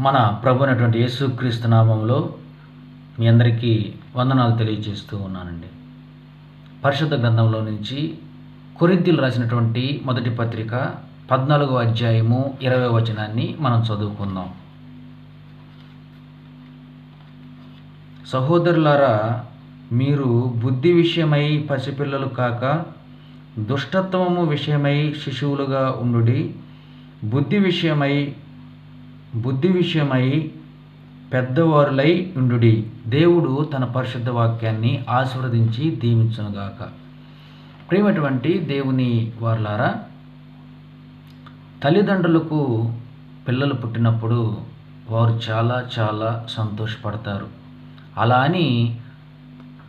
మన ప్రభు అయినటువంటి యేసుక్రీస్తు నామంలో మీ అందరికీ వందనాలు తెలియజేస్తూ ఉన్నానండి. పరిశుద్ధ గ్రంథంలో నుంచి కొరింథీలు రాసినటువంటి మొదటి పత్రిక పద్నాలుగో అధ్యాయము ఇరవై వచనాన్ని మనం చదువుకుందాం. సహోదరులారా మీరు బుద్ధి విషయమై పసిపిల్లలు కాక దుష్టత్వము విషయమై శిశువులుగా ఉండుడి బుద్ధి విషయమై బుద్ధి విషయమై పెద్దవారులై ఉండుడి. దేవుడు తన పరిశుద్ధ వాక్యాన్ని ఆశీర్వదించి దీవించునుగాక. ప్రియమైనటువంటి దేవుని వారులారా తల్లిదండ్రులకు పిల్లలు పుట్టినప్పుడు వారు చాలా చాలా సంతోషపడతారు. అలా అని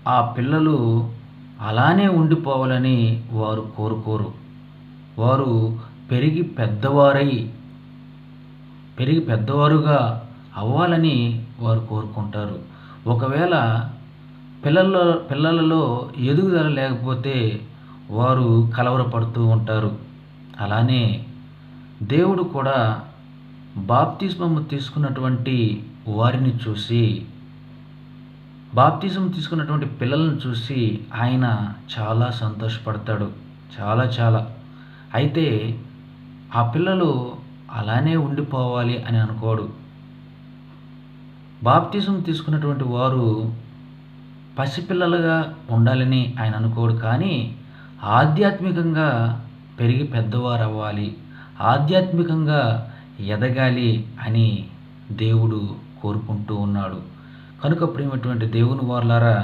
ఆ పిల్లలు అలానే ఉండిపోవాలని వారు కోరుకోరు. వారు పెరిగి పెద్దవారై పెరిగి పెద్దవారుగా అవ్వాలని వారు కోరుకుంటారు. ఒకవేళ పిల్లల్లో పిల్లలలో ఎదుగుదల లేకపోతే వారు కలవరపడుతూ ఉంటారు. అలానే దేవుడు కూడా బాప్తిస్మము తీసుకున్నటువంటి వారిని చూసి బాప్తిజం తీసుకున్నటువంటి పిల్లలను చూసి ఆయన చాలా సంతోషపడతాడు. చాలా చాలా. అయితే ఆ పిల్లలు అలానే ఉండిపోవాలి అని అనుకోడు. బాప్టిజం తీసుకున్నటువంటి వారు పసిపిల్లలుగా ఉండాలని ఆయన అనుకోడు కానీ ఆధ్యాత్మికంగా పెరిగి పెద్దవారు అవ్వాలి ఆధ్యాత్మికంగా ఎదగాలి అని దేవుడు కోరుకుంటూ ఉన్నాడు. కనుక ప్రేమటువంటి దేవుని వారులారా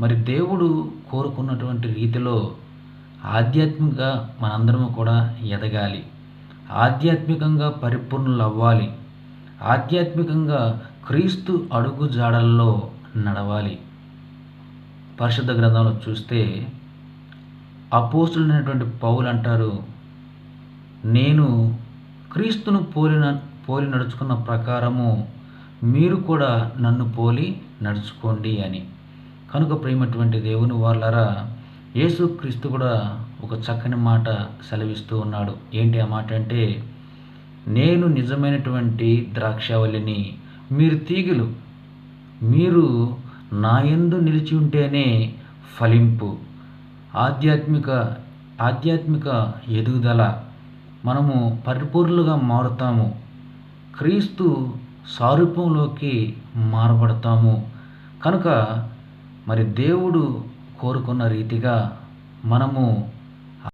మరి దేవుడు కోరుకున్నటువంటి రీతిలో ఆధ్యాత్మికంగా మనందరము కూడా ఎదగాలి. ఆధ్యాత్మికంగా పరిపూర్ణులు అవ్వాలి ఆధ్యాత్మికంగా క్రీస్తు అడుగు జాడల్లో నడవాలి. పరిశుద్ధ గ్రంథంలో చూస్తే అపోస్తులైనటువంటి పౌలు అంటారు నేను క్రీస్తును పోలిన పోలి నడుచుకున్న ప్రకారము మీరు కూడా నన్ను పోలి నడుచుకోండి అని. కనుక ప్రేమటువంటి దేవుని వాళ్ళరా యేసుక్రీస్తు కూడా ఒక చక్కని మాట సెలవిస్తూ ఉన్నాడు. ఏంటి ఆ మాట అంటే నేను నిజమైనటువంటి ద్రాక్షావళిని మీరు తీగలు మీరు నా ఎందు నిలిచి ఉంటేనే ఫలింపు. ఆధ్యాత్మిక ఆధ్యాత్మిక ఎదుగుదల. మనము పరిపూర్ణులుగా మారుతాము. క్రీస్తు సారూప్యంలోకి మారబడతాము. కనుక మరి దేవుడు కోరుకున్న రీతిగా మనము